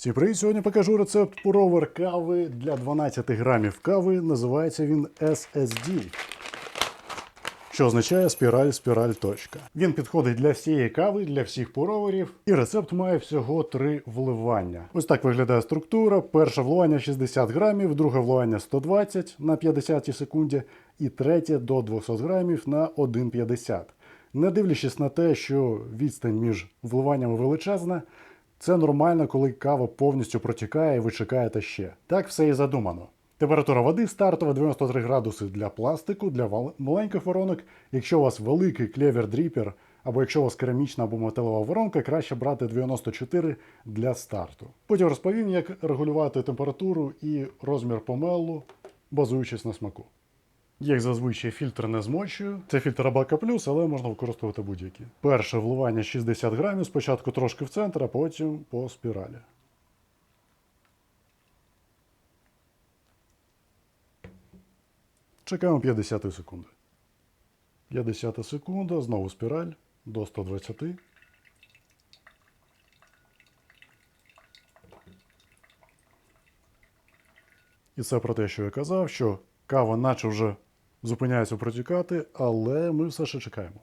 Всім привіт! Сьогодні покажу рецепт пуровер кави для 12 грамів кави. Називається він SSD, що означає спіраль, спіраль, точка. Він підходить для всієї кави, для всіх пуроверів, і рецепт має всього три вливання. Ось так виглядає структура. Перше вливання 60 грамів, друге вливання 120 на 50 секунді, і третє до 200 грамів на 1,50. Не дивлячись на те, що відстань між вливаннями величезна, це нормально, коли кава повністю протікає і ви чекаєте ще. Так все і задумано. Температура води стартова 93 градуси для пластику, для маленьких воронок. Якщо у вас великий клевер дріпер, або якщо у вас керамічна або металева воронка, краще брати 94 для старту. Потім розповім, як регулювати температуру і розмір помелу, базуючись на смаку. Як зазвичай фільтр не змочую. Це фільтр Абака Плюс, але можна використовувати будь-які. Перше вливання 60 грамів, спочатку трошки в центр, а потім по спіралі. Чекаємо 50 секунди. 50 секунда, знову спіраль до 120. І це про те, що я казав, що кава наче вже зупиняється протікати, але ми все ще чекаємо.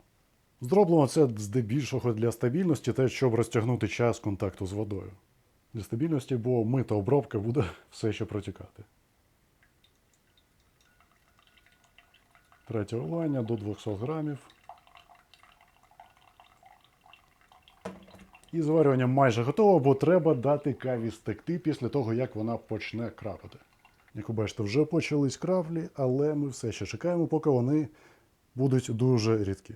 Зроблено це здебільшого для стабільності, те, щоб розтягнути час контакту з водою. Для стабільності, бо мита обробка буде все ще протікати. Третє вливання до 200 грамів. І зварювання майже готово, бо треба дати каві стекти після того, як вона почне крапати. Як ви бачите, вже почались краплі, але ми все ще чекаємо, поки вони будуть дуже рідкі.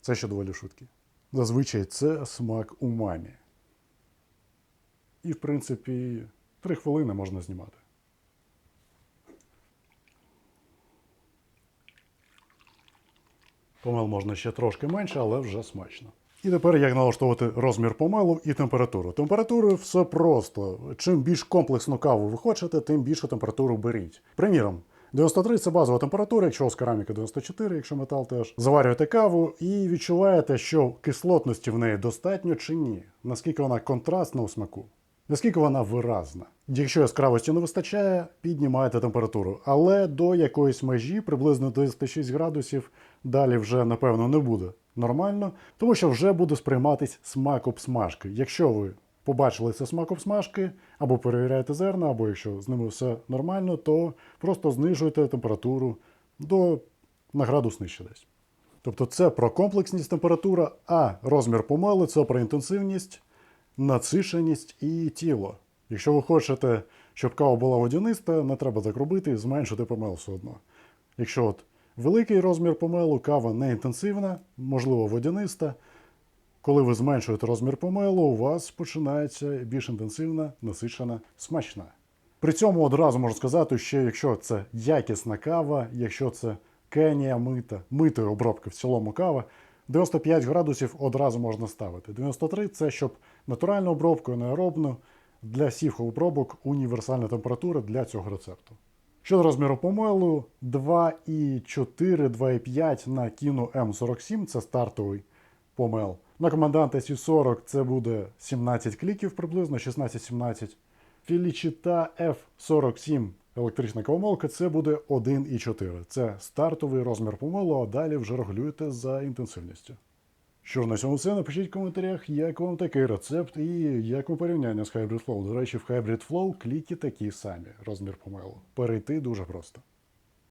Це ще доволі швидкі. Зазвичай це смак умамі. І, в принципі, три хвилини можна знімати. Помел можна ще трошки менше, але вже смачно. І тепер як налаштовувати розмір помелу і температуру. Температурою все просто. Чим більш комплексну каву ви хочете, тим більшу температуру беріть. Приміром, 93 це базова температура, якщо у вас кераміка 94, якщо метал теж. Заварюєте каву і відчуваєте, що кислотності в неї достатньо чи ні. Наскільки вона контрастна у смаку. Наскільки вона виразна. Якщо яскравості не вистачає, піднімаєте температуру. Але до якоїсь межі, приблизно 96 градусів, далі вже, напевно, не буде нормально, тому що вже буде сприйматись смак обсмажки. Якщо ви побачили це смак обсмажки, або перевіряєте зерна, або якщо з ними все нормально, то просто знижуєте температуру до на градус нижче десь. Тобто це про комплексність температура, а розмір помели це про інтенсивність, насиченість і тіло. Якщо ви хочете, щоб кава була водяниста, не треба так робити, зменшити помел все одно. Якщо от великий розмір помелу, кава не інтенсивна, можливо, водяниста. Коли ви зменшуєте розмір помелу, у вас починається більш інтенсивна, насичена, смачна. При цьому одразу можу сказати, що якщо це якісна кава, якщо це кенія мита, митої обробки в цілому кава, 95 градусів одразу можна ставити. 93 це щоб натуральну обробку, неаеробну, для всіх обробок універсальна температура для цього рецепту. Щодо розміру помелу, 2,4, 2,5 на кіну М47 це стартовий помел. На команданта Сі40 це буде 17 кліків приблизно, 16-17. Філічита F47 електрична кавомолка це буде 1,4. Це стартовий розмір помелу, а далі вже регулюєте за інтенсивністю. Що ж на цьому все. Напишіть в коментарях, як вам такий рецепт і як у порівняння з Hybrid Flow. До речі, в Hybrid Flow кліки такі самі, розмір помилу. Перейти дуже просто.